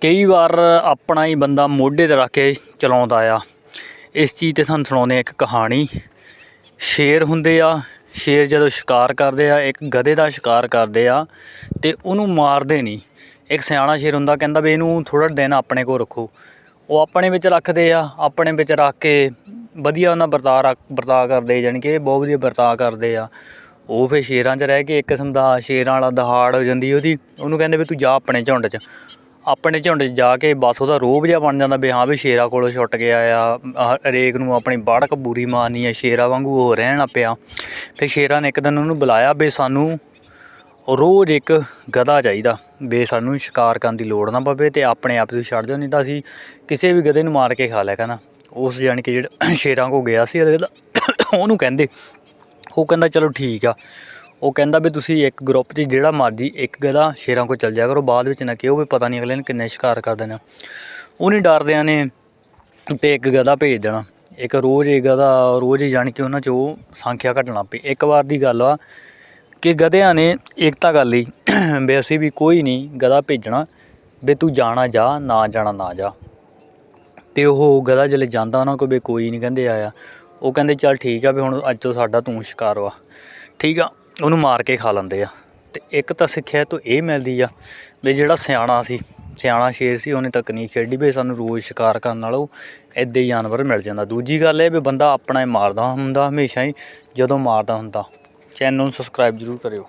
ਕਈ ਵਾਰ ਆਪਣਾ ਹੀ ਬੰਦਾ ਮੋਢੇ ਤੇ ਰੱਖ ਕੇ ਚਲਾਉਂਦਾ ਆ। ਇਸ ਚੀਜ਼ ਤੇ ਤੁਹਾਨੂੰ ਸੁਣਾਉਂਦੇ ਹਾਂ ਇੱਕ ਕਹਾਣੀ। ਸ਼ੇਰ ਹੁੰਦੇ ਆ, ਸ਼ੇਰ ਜਦੋਂ ਸ਼ਿਕਾਰ ਕਰਦੇ ਆ, ਇੱਕ ਗਧੇ ਦਾ ਸ਼ਿਕਾਰ ਕਰਦੇ ਆ ਤੇ ਉਹਨੂੰ ਮਾਰਦੇ ਨਹੀਂ। ਇੱਕ ਸਿਆਣਾ ਸ਼ੇਰ ਹੁੰਦਾ, ਕਹਿੰਦਾ ਵੀ ਇਹਨੂੰ ਥੋੜਾ ਦਿਨ ਆਪਣੇ ਕੋਲ ਰੱਖੋ। ਉਹ ਆਪਣੇ ਵਿੱਚ ਰੱਖਦੇ ਆ, ਆਪਣੇ ਵਿੱਚ ਰੱਖ ਕੇ ਵਧੀਆ ਉਹਨਾਂ ਵਰਤਾਅ ਰੱਖ ਵਰਤਾਅ ਕਰਦੇ, ਜਾਣੀ ਕਿ ਬਹੁਤ ਵਧੀਆ ਵਰਤਾਅ ਕਰਦੇ ਆ। ਉਹ ਫਿਰ ਸ਼ੇਰਾਂ 'ਚ ਰਹਿ ਕੇ ਇੱਕ ਕਿਸਮ ਦਾ ਸ਼ੇਰਾਂ ਵਾਲਾ ਦਹਾੜ ਹੋ ਜਾਂਦੀ ਉਹਦੀ। ਉਹਨੂੰ ਕਹਿੰਦੇ ਵੀ ਤੂੰ ਜਾ ਆਪਣੇ ਝੁੰਡ 'ਚ। ਆਪਣੇ ਝੁੰਡ 'ਚ ਜਾ ਕੇ ਬਸ ਉਹਦਾ ਰੋਬ ਜਿਹਾ ਬਣ ਜਾਂਦਾ ਵੀ ਹਾਂ ਵੀ ਸ਼ੇਰਾਂ ਕੋਲੋਂ ਛੁੱਟ ਗਿਆ ਆ ਹਰੇਕ ਨੂੰ ਆਪਣੀ ਬਾੜਕ ਬੂਰੀ ਮਾਰਨੀ ਆ, ਸ਼ੇਰਾਂ ਵਾਂਗੂ ਉਹ ਰਹਿਣਾ ਪਿਆ। ਫਿਰ ਸ਼ੇਰਾਂ ਨੇ ਇੱਕ ਦਿਨ ਉਹਨੂੰ ਬੁਲਾਇਆ ਵੀ ਸਾਨੂੰ ਰੋਜ਼ ਇੱਕ ਗਧਾ ਚਾਹੀਦਾ ਵੀ ਸਾਨੂੰ ਸ਼ਿਕਾਰ ਕਰਨ ਦੀ ਲੋੜ ਨਾ ਪਵੇ ਤੇ ਆਪਣੇ ਆਪ ਤੁਸੀਂ ਛੱਡ ਦਿਓ, ਨਹੀਂ ਤਾਂ ਅਸੀਂ ਕਿਸੇ ਵੀ ਗਧੇ ਨੂੰ ਮਾਰ ਕੇ ਖਾ ਲਿਆ ਕਰਨਾ ਉਸ ਜਾਣੀ ਕਿ ਜਿਹੜਾ ਸ਼ੇਰਾਂ ਕੋ ਗਿਆ ਸੀ, ਉਹਦੇ ਉਹਨੂੰ ਕਹਿੰਦੇ, ਉਹ ਕਹਿੰਦਾ ਚਲੋ ਠੀਕ ਆ ਉਹ ਕਹਿੰਦਾ ਵੀ ਤੁਸੀਂ ਇੱਕ ਗਰੁੱਪ 'ਚ ਜਿਹੜਾ ਮਰਜ਼ੀ ਇੱਕ ਗਧਾ ਸ਼ੇਰਾਂ ਕੋਲ ਚੱਲ ਜਾਇਆ ਕਰੋ, ਬਾਅਦ ਵਿੱਚ ਨਾ ਕਿਹੋ, ਵੀ ਪਤਾ ਨਹੀਂ ਅਗਲੇ ਨੇ ਕਿੰਨੇ ਸ਼ਿਕਾਰ ਕਰ ਦੇਣਾ ਉਹ ਨਹੀਂ ਡਰਦਿਆਂ ਨੇ ਤੇ ਇੱਕ ਗਧਾ ਭੇਜ ਦੇਣਾ। ਇੱਕ ਰੋਜ਼ ਇਹ ਗਧਾ, ਰੋਜ਼ ਹੀ ਜਾਣੀ ਕਿ ਉਹਨਾਂ 'ਚੋਂ ਸੰਖਿਆ ਘਟਣਾ ਪਈ। ਇੱਕ ਵਾਰ ਦੀ ਗੱਲ ਆ ਕਿ ਗਧਿਆਂ ਨੇ ਏਕਤਾ ਕਰ ਲਈ ਵੀ ਅਸੀਂ ਵੀ ਕੋਈ ਨਹੀਂ ਗਧਾ ਭੇਜਣਾ, ਵੀ ਤੂੰ ਜਾਣਾ ਜਾ, ਨਾ ਜਾਣਾ ਨਾ ਜਾ। ਤੇ ਉਹ ਗਧਾ ਜਦੋਂ ਜਾਂਦਾ ਉਹਨਾਂ ਕੋਲ ਵੀ ਕੋਈ ਨਹੀਂ ਕਹਿੰਦੇ ਆਇਆ। ਉਹ ਕਹਿੰਦੇ ਚੱਲ ਠੀਕ ਆ ਵੀ ਹੁਣ ਅੱਜ ਤੋਂ ਸਾਡਾ ਤੂੰ ਸ਼ਿਕਾਰ ਵਾ। ਠੀਕ ਆ। ਉਹਨੂੰ ਮਾਰ ਕੇ ਖਾ ਲੈਂਦੇ ਆ। ਤੇ ਇੱਕ ਤਾਂ ਸਿੱਖਿਆ ਤੋਂ ਇਹ ਮਿਲਦੀ ਆ ਵੀ ਜਿਹੜਾ ਸਿਆਣਾ ਸੀ, ਸਿਆਣਾ ਸ਼ੇਰ ਸੀ, ਉਹਨੇ ਤਕਨੀਕ ਖੇਡੀ ਵੀ ਸਾਨੂੰ ਰੋਜ਼ ਸ਼ਿਕਾਰ ਕਰਨ ਨਾਲੋਂ ਇੱਦਾਂ ਹੀ ਜਾਨਵਰ ਮਿਲ ਜਾਂਦਾ। ਦੂਜੀ ਗੱਲ ਇਹ ਵੀ ਬੰਦਾ ਆਪਣਾ ਹੀ ਮਾਰਦਾ ਹੁੰਦਾ, ਹਮੇਸ਼ਾ ਹੀ ਜਦੋਂ ਮਾਰਦਾ ਹੁੰਦਾ। ਚੈਨਲ ਨੂੰ ਸਬਸਕ੍ਰਾਈਬ ਜ਼ਰੂਰ ਕਰਿਓ।